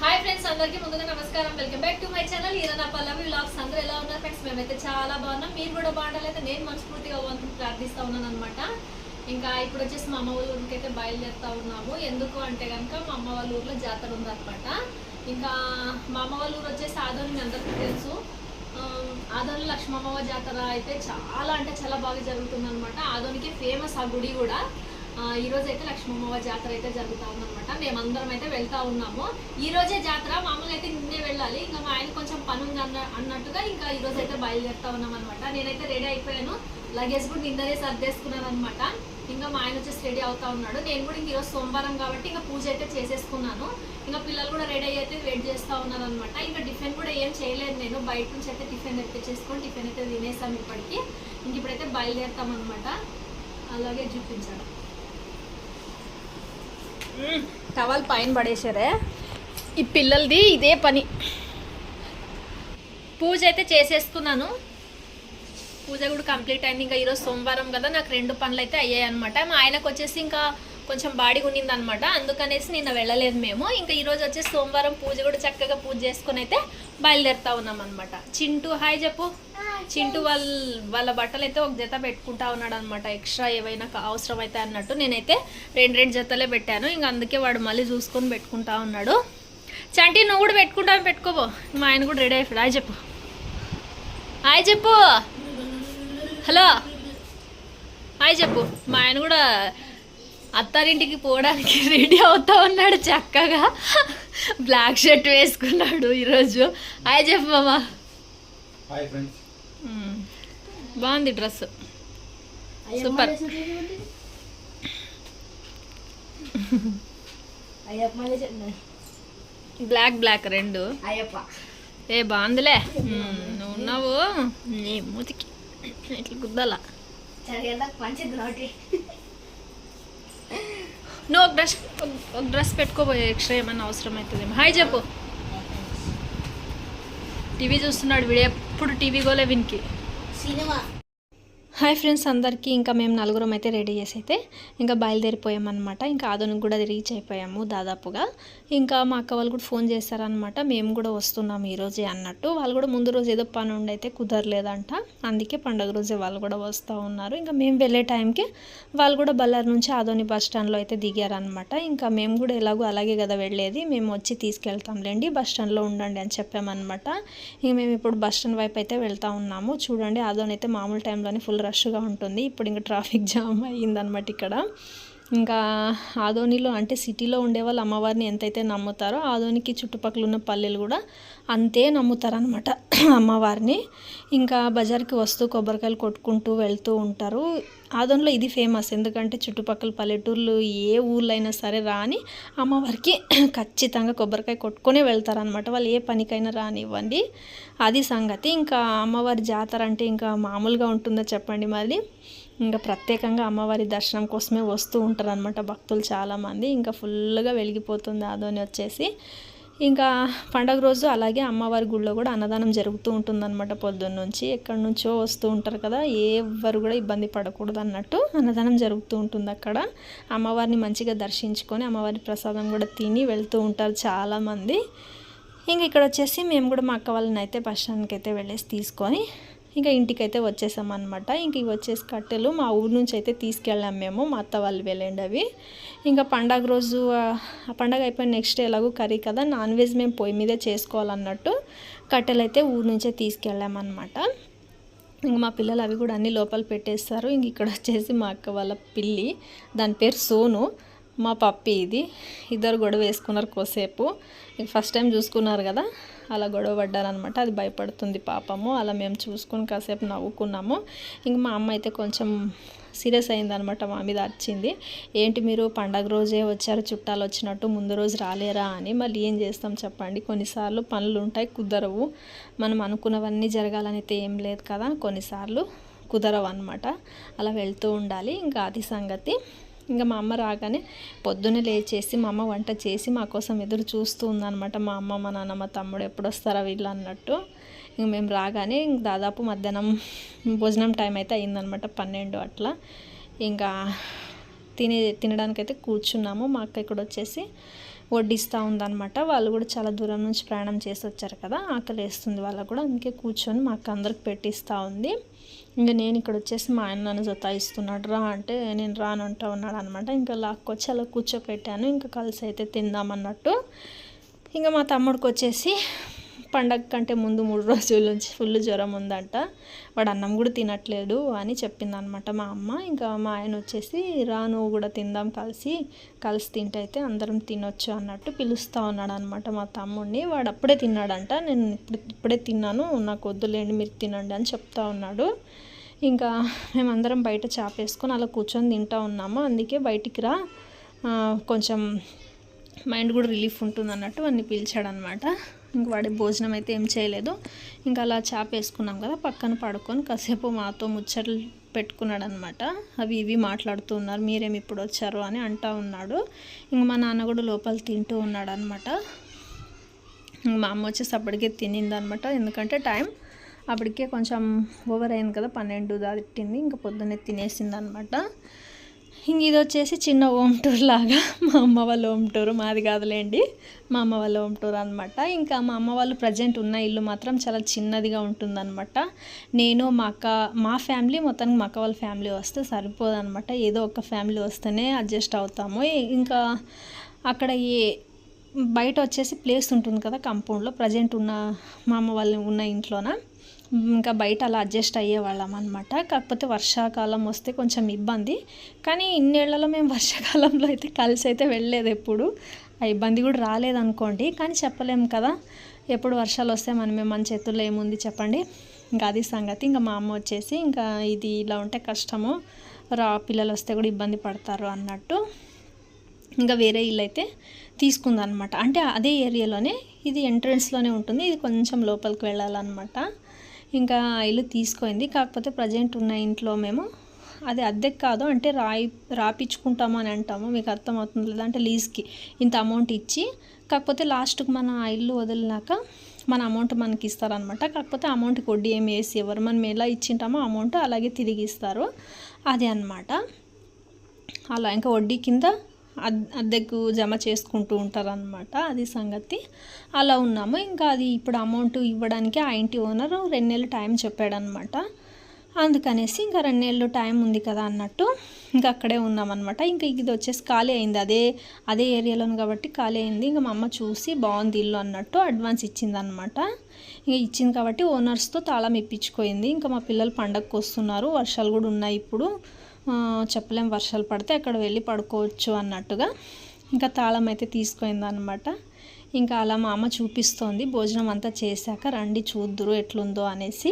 Hi friends అందరికీ ముందుగా నమస్కారం. Welcome back to my channel Eerana Pallavi vlogs అందరూ ఎలా ఉన్నారు ఫ్రెండ్స్ మేమైతే చాలా బాగున్నాం. మీరు కూడా బాగుండాలైతే నేను మనస్ఫూర్తిగా అవ్వాలని ప్రార్థిస్తా ఉన్నాను అనమాట ఇంకా ఇప్పుడు వచ్చేసి మా అమ్మ వాళ్ళ ఊరికి అయితే బయలుదేరుతా ఉన్నాము. ఎందుకు అంటే కనుక మా అమ్మ వాళ్ళ ఊర్లో జాతర ఉందనమాట ఇంకా మా అమ్మ వాళ్ళ ఊరు వచ్చేసి ఆదోని అందరికీ తెలుసు. ఆదోని లక్ష్మమ్మవ జాతర అయితే చాలా అంటే చాలా బాగా జరుగుతుంది అనమాట ఆదోనికి ఫేమస్ ఆ గుడి కూడా. ఈరోజు అయితే లక్ష్మమ్మ జాతర అయితే జరుగుతా ఉందనమాట మేమందరం అయితే వెళ్తా ఉన్నాము. ఈ రోజే జాతర మామూలుగా అయితే నిన్నే వెళ్ళాలి. ఇంకా మా ఆయన కొంచెం పని ఉంది అన్న అన్నట్టుగా ఇంకా ఈ రోజు అయితే బయలుదేరుతా ఉన్నాం అనమాట నేనైతే రెడీ అయిపోయాను. లగేజ్ కూడా నిన్ననే సర్దేసుకున్నాను అనమాట ఇంకా మా ఆయన వచ్చేసి రెడీ అవుతా ఉన్నాడు. నేను కూడా ఇంక ఈరోజు సోమవారం కాబట్టి ఇంకా పూజ అయితే చేసేసుకున్నాను. ఇంకా పిల్లలు కూడా రెడీ అయితే వెయిట్ చేస్తూ ఉన్నారు అనమాట ఇంకా టిఫిన్ కూడా ఏం చేయలేదు నేను. బయట నుంచి అయితే టిఫిన్ అయితే చేసుకొని టిఫిన్ అయితే తినేసాము ఇప్పటికి. ఇంక ఇప్పుడైతే బయలుదేరుతాం అనమాట అలాగే చూపించాను టవల్ పైన పడేసారే ఈ పిల్లలది ఇదే పని. పూజ అయితే చేసేసుకున్నాను పూజ కూడా కంప్లీట్ అయింది. ఇంకా ఈరోజు సోమవారం కదా నాకు రెండు పనులు అయితే అయ్యాయి అనమాట మా ఆయనకు వచ్చేసి ఇంకా కొంచెం బాడీ ఉండింది అనమాట అందుకనేసి నిన్న వెళ్ళలేదు మేము. ఇంకా ఈరోజు వచ్చేసి సోమవారం పూజ కూడా చక్కగా పూజ చేసుకుని అయితే బయలుదేరుతా ఉన్నాం అనమాట చింటూ హాయ్ చెప్పు. చింటూ వాళ్ళ వాళ్ళ బట్టలు అయితే ఒక జత పెట్టుకుంటా ఉన్నాడు అనమాట ఎక్స్ట్రా ఏవైనా అవసరం అయితే అన్నట్టు నేనైతే రెండు రెండు జతలే పెట్టాను. ఇంకా అందుకే వాడు మళ్ళీ చూసుకొని పెట్టుకుంటా ఉన్నాడు. చంటి నువ్వు కూడా పెట్టుకుంటావు పెట్టుకోబో మా ఆయన కూడా రెడీ అయిపోయాడు. హాయ్ చెప్పు. హాయ్ చెప్పు. హలో. హాయ్ చెప్పు. మా ఆయన కూడా అత్తారింటికి పోవడానికి రెడీ అవుతా ఉన్నాడు చక్కగా. బ్లాక్ షర్ట్ వేసుకున్నాడు ఈరోజు. హాయ్ చెప్పు మామ. హాయ్ ఫ్రెండ్స్ మ్మ్. బాగుంది డ్రెస్. సూపర్ బ్లాక్ బ్లాక్ రెండు. ఏ బాగుందిలే. మ్మ్. నువ్వు ఉన్నావు. నీ మూతికి ఇట్లా గుద్దలా. సరిగా పంచింది నోటి. నువ్వు ఒక డ్రెస్ ఒక డ్రెస్ పెట్టుకోబోయే ఎక్స్ట్రా ఏమైనా అవసరం అవుతుందేమో హాయ్ చెప్పు. టీవీ చూస్తున్నాడు వీడు. ఎప్పుడు టీవీ గోలే వినికి. సినిమా. హాయ్ ఫ్రెండ్స్ అందరికీ ఇంకా మేము నలుగురం అయితే రెడీ చేసి అయితే ఇంకా బయలుదేరిపోయామన్నమాట. ఇంకా ఆదోనికి కూడా రీచ్ అయిపోయాము దాదాపుగా. ఇంకా మా అక్క వాళ్ళు కూడా ఫోన్ చేశారనమాట మేము కూడా వస్తున్నాము ఈరోజే అన్నట్టు. వాళ్ళు కూడా ముందు రోజు ఏదో పని ఉండి అయితే కుదరలేదంట. అందుకే పండగ రోజే వాళ్ళు కూడా వస్తూ ఉన్నారు. ఇంకా మేము వెళ్ళే టైంకి వాళ్ళు కూడా బళ్ళారి నుంచి ఆదోని బస్ స్టాండ్లో అయితే దిగారనమాట ఇంకా మేము కూడా ఎలాగో అలాగే కదా వెళ్ళేది మేము వచ్చి తీసుకెళ్తాంలేండి బస్ స్టాండ్లో ఉండండి అని చెప్పామన్నమాట. ఇంక మేము ఇప్పుడు బస్ స్టాండ్ వైపు అయితే వెళ్తా ఉన్నాము. చూడండి ఆదోని అయితే మామూలు టైంలోనే ఫుల్ రష్గా ఉంటుంది. ఇప్పుడు ఇంకా ట్రాఫిక్ జామ్ అయ్యిందనమాట ఇక్కడ. ఇంకా ఆదోనిలో అంటే సిటీలో ఉండే వాళ్ళు అమ్మవారిని ఎంతైతే నమ్ముతారో ఆదోనికి చుట్టుపక్కల ఉన్న పల్లెలు కూడా అంతే నమ్ముతారనమాట అమ్మవారిని. ఇంకా బజార్కి వస్తూ కొబ్బరికాయలు కొట్టుకుంటూ వెళ్తూ ఉంటారు. ఆదోనిలో ఇది ఫేమస్. ఎందుకంటే చుట్టుపక్కల పల్లెటూర్లు ఏ ఊళ్ళైనా సరే రాని అమ్మవారికి ఖచ్చితంగా కొబ్బరికాయ కొట్టుకునే వెళ్తారనమాట వాళ్ళు ఏ పనికైనా రానివ్వండి. అది సంగతి. ఇంకా అమ్మవారి జాతర అంటే ఇంకా మామూలుగా ఉంటుందో చెప్పండి మరి? ఇంకా ప్రత్యేకంగా అమ్మవారి దర్శనం కోసమే వస్తూ ఉంటారు అనమాట భక్తులు చాలామంది. ఇంకా ఫుల్గా వెలిగిపోతుంది ఆదోని వచ్చేసి. ఇంకా పండగ రోజు అలాగే అమ్మవారి గుళ్ళో కూడా అన్నదానం జరుగుతూ ఉంటుందన్నమాట పొద్దున్న నుంచి. ఎక్కడి నుంచో వస్తూ ఉంటారు కదా ఎవ్వరు కూడా ఇబ్బంది పడకూడదు అన్నట్టు అన్నదానం జరుగుతూ ఉంటుంది అక్కడ. అమ్మవారిని మంచిగా దర్శించుకొని అమ్మవారి ప్రసాదం కూడా తిని వెళ్తూ ఉంటారు చాలామంది. ఇంక ఇక్కడ వచ్చేసి మేము కూడా మా అక్క వాళ్ళని అయితే బస్ స్టాండ్కి అయితే వెళ్ళేసి తీసుకొని ఇంకా ఇంటికైతే వచ్చేసాం అనమాట ఇంక ఇవి వచ్చేసి కట్టెలు మా ఊరు నుంచి అయితే తీసుకెళ్ళాం మేము మా అత్త వాళ్ళు వెళ్ళండి అవి ఇంకా పండగ రోజు ఆ పండగ అయిపోయిన నెక్స్ట్ ఎలాగో కర్రీ కదా నాన్ వెజ్ మేము పొయ్యి మీదే చేసుకోవాలన్నట్టు కట్టెలు అయితే ఊరు నుంచే తీసుకెళ్ళామన్నమాట. ఇంకా మా పిల్లలు అవి కూడా అన్ని లోపల పెట్టేస్తారు. ఇంక ఇక్కడ వచ్చేసి మా అక్క వాళ్ళ పిల్లి దాని పేరు సోను మా పప్పి ఇది. ఇద్దరు గొడవ వేసుకున్నారు కోసేపు ఇక ఫస్ట్ టైం చూసుకున్నారు కదా. అలా గొడవ పడ్డారనమాట అది భయపడుతుంది పాపము. అలా మేము చూసుకొని కాసేపు నవ్వుకున్నాము. ఇంక మా అమ్మ అయితే కొంచెం సీరియస్ అయిందనమాట మా మీద వచ్చింది ఏంటి మీరు పండగ రోజే వచ్చారు చుట్టాలు వచ్చినట్టు ముందు రోజు రాలేరా అని మళ్ళీ ఏం చేస్తాం చెప్పండి. కొన్నిసార్లు పనులు ఉంటాయి కుదరవు. మనం అనుకున్నవన్నీ జరగాలని అయితే ఏం లేదు కదా. కొన్నిసార్లు కుదరవు అనమాట అలా వెళ్తూ ఉండాలి. ఇంకా అది సంగతి. ఇంకా మా అమ్మ రాగానే పొద్దున్నే లేచేసి మా అమ్మ వంట చేసి మా కోసం ఎదురు చూస్తూ ఉందన్నమాట. మా అమ్మ మా నాన్న మా తమ్ముడు ఎప్పుడు వస్తారా వీళ్ళు అన్నట్టు. ఇంక మేము రాగానే ఇంక దాదాపు మధ్యాహ్నం భోజనం టైం అయితే అయిందనమాట పన్నెండు అట్లా. ఇంకా తినే తినడానికైతే కూర్చున్నాము. మా అక్క ఇక్కడ వచ్చేసి వడ్డిస్తూ ఉందన్నమాట. వాళ్ళు కూడా చాలా దూరం నుంచి ప్రయాణం చేసి వచ్చారు కదా ఆకలి వేస్తుంది వాళ్ళకు కూడా. అందుకే కూర్చొని మా అక్క అందరికి పెట్టిస్తూ ఉంది. ఇంకా నేను ఇక్కడ వచ్చేసి మా ఆయన నన్ను జతాయిస్తున్నాడు రా అంటే నేను రానంటా ఉన్నాడు అనమాట ఇంకా లాక్కొచ్చి అలా కూర్చోపెట్టాను ఇంకా కలిసి అయితే తిందామన్నట్టు. ఇంకా మా తమ్ముడికి వచ్చేసి పండగ కంటే ముందు మూడు రోజుల నుంచి ఫుల్ జ్వరం ఉందంట. వాడు అన్నం కూడా తినట్లేదు అని చెప్పిందనమాట మా అమ్మ. ఇంకా మా ఆయన వచ్చేసి రా నువ్వు కూడా తిందాం కలిసి కలిసి తింటే అయితే అందరం తినొచ్చు అన్నట్టు పిలుస్తూ ఉన్నాడు అనమాట మా తమ్ముడిని. వాడు అప్పుడే తిన్నాడంట. నేను ఇప్పుడు ఇప్పుడే తిన్నాను నాకు వద్దులేండి మీరు తినండి అని చెప్తా ఉన్నాడు. ఇంకా మేమందరం బయట చాపేసుకొని అలా కూర్చొని తింటా ఉన్నాము. అందుకే బయటికి రా. కొంచెం మైండ్ కూడా రిలీఫ్ ఉంటుంది అన్నట్టు వాడిని పిలిచాడనమాట. ఇంక వాడి భోజనం అయితే ఏం చేయలేదు. ఇంకా అలా చేప వేసుకున్నాం కదా పక్కన పడుకొని కాసేపు మాతో ముచ్చట్లు పెట్టుకున్నాడు అనమాట అవి ఇవి మాట్లాడుతూ ఉన్నారు మీరేమి ఇప్పుడు వచ్చారు అని అంటా ఉన్నాడు. ఇంక మా నాన్న కూడా లోపల తింటూ ఉన్నాడు అనమాట మా అమ్మ వచ్చేసి అప్పటికే తినిందనమాట ఎందుకంటే టైం అప్పటికే కొంచెం ఓవర్ అయింది కదా పన్నెండు దాటింది ఇంకా పొద్దున్నే తినేసింది అనమాట ఇంక ఇది వచ్చేసి చిన్న హోమ్ టూర్ లాగా మా అమ్మ వాళ్ళ హోమ్ టూర్ మాది కాదులేండి. మా అమ్మ వాళ్ళ హోమ్ టూర్ అనమాట ఇంకా మా అమ్మ వాళ్ళు ప్రజెంట్ ఉన్న ఇల్లు మాత్రం చాలా చిన్నదిగా ఉంటుందన్నమాట. నేను మా అక్క మా ఫ్యామిలీ మొత్తానికి మా అక్క వాళ్ళ ఫ్యామిలీ వస్తే సరిపోదన్నమాట. ఏదో ఒక ఫ్యామిలీ వస్తేనే అడ్జస్ట్ అవుతాము. ఇంకా అక్కడ ఏ బయట వచ్చేసి ప్లేస్ ఉంటుంది కదా కంపౌండ్లో ప్రజెంట్ ఉన్న మా అమ్మ వాళ్ళు ఉన్న ఇంట్లోన? ఇంకా బయట అలా అడ్జస్ట్ అయ్యేవాళ్ళం అనమాట కాకపోతే వర్షాకాలం వస్తే కొంచెం ఇబ్బంది. కానీ ఇన్నేళ్ళలో మేము వర్షాకాలంలో అయితే కలిసి అయితే వెళ్ళలేదు ఎప్పుడు. ఆ ఇబ్బంది కూడా రాలేదనుకోండి కానీ చెప్పలేము కదా. ఎప్పుడు వర్షాలు వస్తే మనమే మన చేతుల్లో ఏముంది చెప్పండి. ఇంకా అది సంగతి. ఇంకా మా అమ్మ వచ్చేసి ఇంకా ఇది ఇలా ఉంటే కష్టము. రా పిల్లలు వస్తే కూడా ఇబ్బంది పడతారు అన్నట్టు. ఇంకా వేరే ఇల్లు అయితే తీసుకుందనమాట అంటే అదే ఏరియాలోనే ఇది ఎంట్రన్స్లోనే ఉంటుంది. ఇది కొంచెం లోపలికి వెళ్ళాలన్నమాట. ఇంకా ఇల్లు తీసుకుంది కాకపోతే ప్రజెంట్ ఉన్న ఇంట్లో మేము అది అద్దెకి కాదు అంటే రాయి రాపించుకుంటాము అని అంటాము. మీకు అర్థమవుతుంది లేదా అంటే లీజ్కి ఇంత అమౌంట్ ఇచ్చి కాకపోతే లాస్ట్కి మన ఇల్లు వదిలినాక మన అమౌంట్ మనకి ఇస్తారనమాట కాకపోతే అమౌంట్కి వడ్డీ ఏమి వేసి ఎవరు మనం ఎలా ఇచ్చింటామో అమౌంట్ అలాగే తిరిగి ఇస్తారు. అదే అన్నమాట. అలా ఇంకా వడ్డీ కింద అద్దెకు జమ చేసుకుంటూ ఉంటారనమాట అది సంగతి. అలా ఉన్నాము. ఇంకా అది ఇప్పుడు అమౌంట్ ఇవ్వడానికి ఆ ఇంటి ఓనర్ రెండు నెలలు టైం చెప్పాడనమాట అందుకనేసి ఇంకా రెండు నెలలు టైం ఉంది కదా అన్నట్టు ఇంకా అక్కడే ఉన్నామన్నమాట. ఇంకా ఇది వచ్చేసి ఖాళీ అయింది. అదే అదే ఏరియాలోను కాబట్టి ఖాళీ అయింది. ఇంకా మా అమ్మ చూసి బాగుంది ఇల్లు అన్నట్టు అడ్వాన్స్ ఇచ్చిందనమాట ఇంకా ఇచ్చింది కాబట్టి ఓనర్స్తో తాళం ఇప్పించుకోయింది. ఇంకా మా పిల్లలు పండగకు వస్తున్నారు. వర్షాలు కూడా ఉన్నాయి ఇప్పుడు. చెప్పలేం వర్షాలు పడితే అక్కడ వెళ్ళి పడుకోవచ్చు అన్నట్టుగా ఇంకా తాళం అయితే తీసుకుంది అనమాట ఇంకా అలా మా అమ్మ చూపిస్తోంది భోజనం అంతా చేశాక రండి చూద్దురు ఎట్లుందో అనేసి.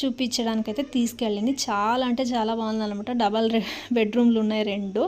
చూపించడానికైతే తీసుకెళ్ళింది. చాలా అంటే చాలా బాగుంది అనమాట డబల్ బెడ్రూమ్లు ఉన్నాయి రెండు.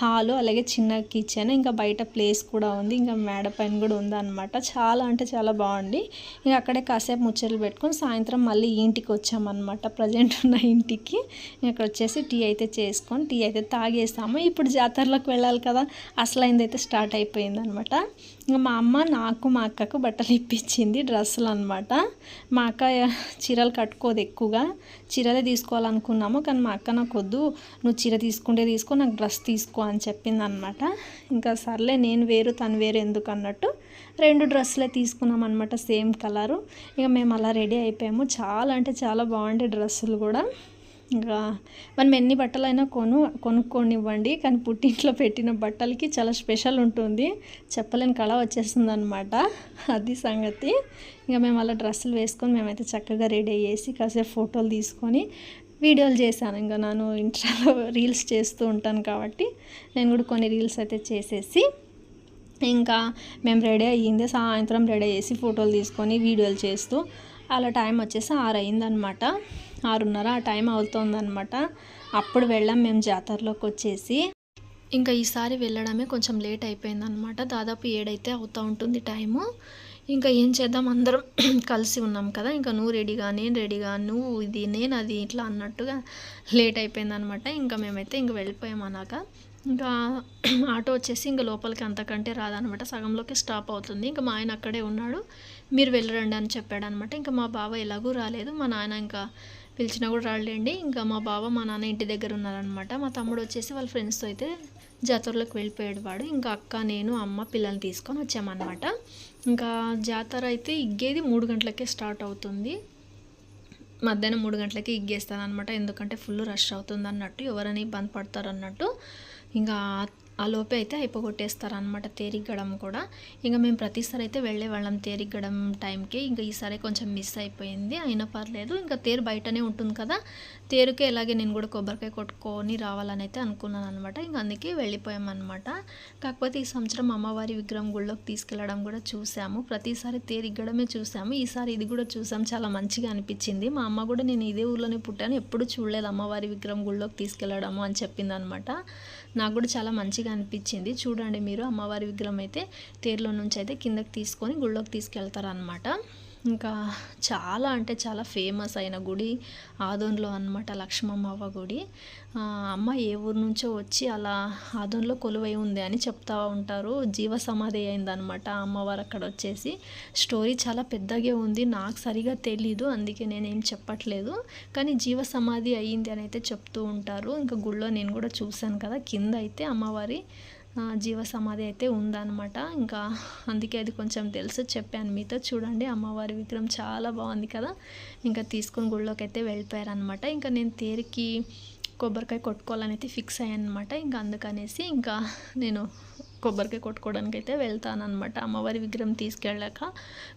హాలు అలాగే చిన్న కిచెన్ ఇంకా బయట ప్లేస్ కూడా ఉంది. ఇంకా మేడ పైన కూడా ఉందన్నమాట. చాలా అంటే చాలా బాగుంది. ఇంకా అక్కడే కాసేపు ముచ్చట్లు పెట్టుకొని సాయంత్రం మళ్ళీ ఇంటికి వచ్చామన్నమాట. ప్రజెంట్ ఉన్న ఇంటికి. ఇక్కడ వచ్చేసి టీ అయితే చేసుకొని టీ అయితే తాగేసాము. ఇప్పుడు జాతరలోకి వెళ్ళాలి కదా. అసలు అయితే స్టార్ట్ అయిపోయింది అనమాట ఇంకా మా అమ్మ నాకు మా అక్కకు బట్టలు ఇప్పించింది డ్రెస్సులు అనమాట మా అక్క చీరలు కట్టుకోదు ఎక్కువగా. చీరలే తీసుకోవాలనుకున్నాము కానీ మా అక్క నాకు వద్దు నువ్వు చీర తీసుకుంటే తీసుకో నాకు డ్రెస్ తీసుకో అని చెప్పింది అనమాట ఇంకా సర్లే నేను వేరు తను వేరు ఎందుకు అన్నట్టు రెండు డ్రెస్సులే తీసుకున్నాం అనమాట సేమ్ కలరు. ఇక మేము అలా రెడీ అయిపోయాము. చాలా అంటే చాలా బాగుండే డ్రెస్సులు కూడా. ఇంకా మనం ఎన్ని బట్టలైనా కొను కొనుక్కొనివ్వండి. కానీ పుట్టింట్లో పెట్టిన బట్టలకి చాలా స్పెషల్ ఉంటుంది. చెప్పలేని కళ వచ్చేస్తుంది అనమాట అది సంగతి. ఇంకా మేము అలా డ్రెస్సులు వేసుకొని మేమైతే చక్కగా రెడీ అయ్యేసి కాసేపు ఫోటోలు తీసుకొని వీడియోలు చేశాను. ఇంకా నేను ఇంట్లో రీల్స్ చేస్తూ ఉంటాను కాబట్టి నేను కూడా కొన్ని రీల్స్ అయితే చేసేసి ఇంకా మేము రెడీ అయ్యింది. సాయంత్రం రెడీ చేసి ఫోటోలు తీసుకొని వీడియోలు చేస్తూ అలా టైం వచ్చేసి ఆరు అయిందనమాట ఆరున్నర ఆ టైం అవుతుందనమాట. అప్పుడు వెళ్ళాం మేము జాతరలోకి వచ్చేసి. ఇంకా ఈసారి వెళ్ళడమే కొంచెం లేట్ అయిపోయిందనమాట. దాదాపు ఏడైతే అవుతూ ఉంటుంది టైము. ఇంకా ఏం చేద్దాం? అందరం కలిసి ఉన్నాం కదా. ఇంకా నువ్వు రెడీగా నేను రెడీగా నువ్వు ఇది నేను అది ఇట్లా అన్నట్టుగా లేట్ అయిపోయిందనమాట. ఇంకా మేమైతే ఇంక వెళ్ళిపోయాం అన్నాక. ఇంకా ఆటో వచ్చేసి ఇంకా లోపలికి అంతకంటే రాదనమాట. సగంలోకి స్టాప్ అవుతుంది. ఇంకా మా ఆయన అక్కడే ఉన్నాడు. మీరు వెళ్ళరండి అని చెప్పాడు అనమాట ఇంకా మా బావ ఎలాగూ రాలేదు. మా నాన్న ఇంకా పిలిచినా కూడా రాలేండి. ఇంకా మా బావ మా నాన్న ఇంటి దగ్గర ఉన్నారనమాట. మా తమ్ముడు వచ్చేసి వాళ్ళ ఫ్రెండ్స్తో అయితే జాతరలోకి వెళ్ళిపోయాడు వాడు. ఇంకా అక్క నేను అమ్మ పిల్లల్ని తీసుకొని వచ్చామన్నమాట ఇంకా జాతర అయితే ఇగ్గేది మూడు గంటలకే స్టార్ట్ అవుతుంది. మధ్యాహ్నం మూడు గంటలకి ఇగ్గేస్తాను అనమాట ఎందుకంటే ఫుల్ రష్ అవుతుంది అన్నట్టు ఎవరని బంద్ పడతారు అన్నట్టు ఇంకా ఆ- లోపే అయితే అయిపోగొట్టేస్తారు అనమాట తేరిగ్గడం కూడా. ఇంకా మేము ప్రతిసారి అయితే వెళ్ళే వాళ్ళం తేరిగ్గడం టైంకి. ఇంకా ఈసారి కొంచెం మిస్ అయిపోయింది. అయినా పర్లేదు ఇంకా తేరు బయటనే ఉంటుంది కదా. తేరుకే ఇలాగే నేను కూడా కొబ్బరికాయ కొట్టుకొని రావాలని అయితే అనుకున్నాను అనమాట ఇంకా అందుకే వెళ్ళిపోయామన్నమాట. కాకపోతే ఈ సంవత్సరం అమ్మవారి విగ్రహం గుళ్ళోకి తీసుకెళ్ళడం కూడా చూసాము. ప్రతిసారి తేరిగ్గడమే చూసాము. ఈసారి ఇది కూడా చూసాం. చాలా మంచిగా అనిపించింది. మా అమ్మ కూడా నేను ఇదే ఊర్లోనే పుట్టాను. ఎప్పుడు చూడలేదు అమ్మవారి విగ్రహం గుళ్ళోకి తీసుకెళ్ళడము అని చెప్పింది అనమాట నాకు కూడా చాలా మంచిగా అనిపించింది. చూడండి మీరు అమ్మవారి విగ్రహం అయితే తేరులో నుంచి అయితే కిందకి తీసుకొని గుళ్ళోకి తీసుకెళ్తారనమాట ఇంకా చాలా అంటే చాలా ఫేమస్ అయిన గుడి ఆదోన్లో అనమాట లక్ష్మమ్మవ్వ గుడి. అమ్మ ఏ ఊరు నుంచో వచ్చి అలా ఆదోన్లో కొలువై ఉంది అని చెప్తా ఉంటారు. జీవ సమాధి అయిందనమాట అమ్మవారు అక్కడ వచ్చేసి. స్టోరీ చాలా పెద్దగా ఉంది నాకు సరిగా తెలీదు అందుకే నేనేం చెప్పట్లేదు. కానీ జీవ సమాధి అయ్యింది అని అయితే చెప్తూ ఉంటారు. ఇంకా గుళ్ళో నేను కూడా చూశాను కదా కింద అయితే అమ్మవారి జీవ సమాధి అయితే ఉందన్నమాట. ఇంకా అందుకే అది కొంచెం తెలుసు చెప్పాను మీతో. చూడండి అమ్మవారి విగ్రహం చాలా బాగుంది కదా. ఇంకా తీసుకొని గుళ్ళోకి అయితే వెళ్ళిపోయారనమాట ఇంకా నేను తేరికి కొబ్బరికాయ కొట్టుకోవాలని అయితే ఫిక్స్ అయ్యాను అనమాట ఇంకా అందుకనేసి ఇంకా నేను కొబ్బరికాయ కొట్టుకోవడానికి అయితే వెళ్తాను అనమాట అమ్మవారి విగ్రహం తీసుకెళ్ళాక.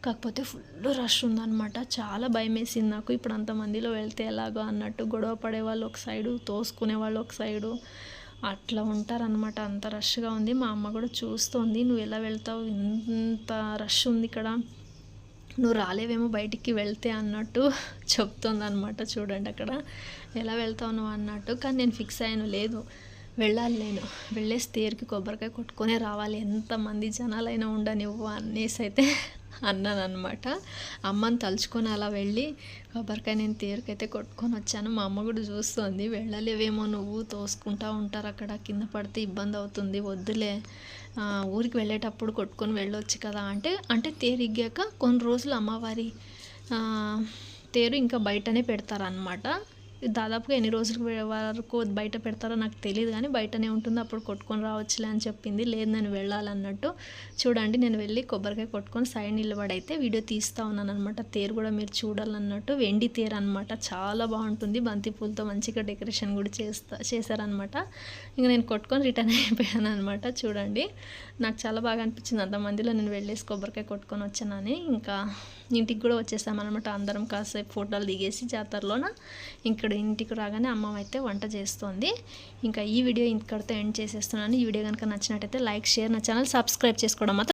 కాకపోతే ఫుల్ రష్ ఉందనమాట చాలా భయం వేసింది నాకు. ఇప్పుడు అంతమందిలో వెళ్తే ఎలాగో అన్నట్టు గొడవ పడే వాళ్ళు ఒక సైడు తోసుకునే వాళ్ళు ఒక సైడు. అట్లా ఉంటారనమాట అంత రష్గా ఉంది. మా అమ్మ కూడా చూస్తోంది. నువ్వు ఎలా వెళ్తావు? ఇంత రష్ ఉంది ఇక్కడ. నువ్వు రాలేవేమో బయటికి వెళ్తే అన్నట్టు చెప్తుంది అనమాట చూడండి అక్కడ. ఎలా వెళ్తావు నువ్వు? అన్నట్టు. కానీ నేను ఫిక్స్ అయ్యాను. లేదు. వెళ్ళాలి నేను. వెళ్ళేసి తేరుకి కొబ్బరికాయ కొట్టుకొని రావాలి. ఎంతమంది జనాలైనా ఉండనివ్వు అనేసి అయితే అన్నాను అనమాట అమ్మని తలుచుకొని అలా వెళ్ళి కొబ్బరికాయ నేను తీరికైతే కొట్టుకొని వచ్చాను. మా అమ్మ కూడా చూస్తుంది. వెళ్ళలేవేమో నువ్వు తోసుకుంటా ఉంటారు అక్కడ. కింద పడితే ఇబ్బంది అవుతుంది. వద్దులే. ఊరికి వెళ్ళేటప్పుడు కొట్టుకొని వెళ్ళొచ్చు కదా అంటే అంటే తేరిగ్గాక కొన్ని రోజులు అమ్మవారి తేరు ఇంకా బయటనే పెడతారనమాట దాదాపుగా ఎన్ని రోజులు వరకు బయట పెడతారో నాకు తెలియదు కానీ బయటనే ఉంటుంది. అప్పుడు కొట్టుకొని రావచ్చులే అని చెప్పింది. లేదు నేను వెళ్ళాలన్నట్టు. చూడండి నేను వెళ్ళి కొబ్బరికాయ కొట్టుకొని సైడ్ నిలబడైతే వీడియో తీస్తూ ఉన్నాను అనమాట తేరు కూడా మీరు చూడాలన్నట్టు. వెండి తేరు అనమాట చాలా బాగుంటుంది. బంతిపూలతో మంచిగా డెకరేషన్ కూడా చేస్తా చేశారనమాట ఇంకా నేను కొట్టుకొని రిటర్న్ అయిపోయాను అనమాట చూడండి. నాకు చాలా బాగా అనిపించింది. అంతమందిలో నేను వెళ్ళేసి కొబ్బరికాయ కొట్టుకొని వచ్చానని. ఇంకా ఇంటికి కూడా వచ్చేసామన్నమాట. అందరం కాసేపు ఫోటోలు దిగేసి జాతరలోన. ఇంకా ఇక్కడ ఇంటికి రాగానే అమ్మ అయితే వంట చేస్తోంది. ఇంకా ఈ వీడియో ఇంతకడితో ఎండ్ చేసేస్తున్నాను. ఈ వీడియో కనుక నచ్చినట్టయితే లైక్ షేర్ నా ఛానల్ సబ్స్క్రైబ్ చేసుకోవడం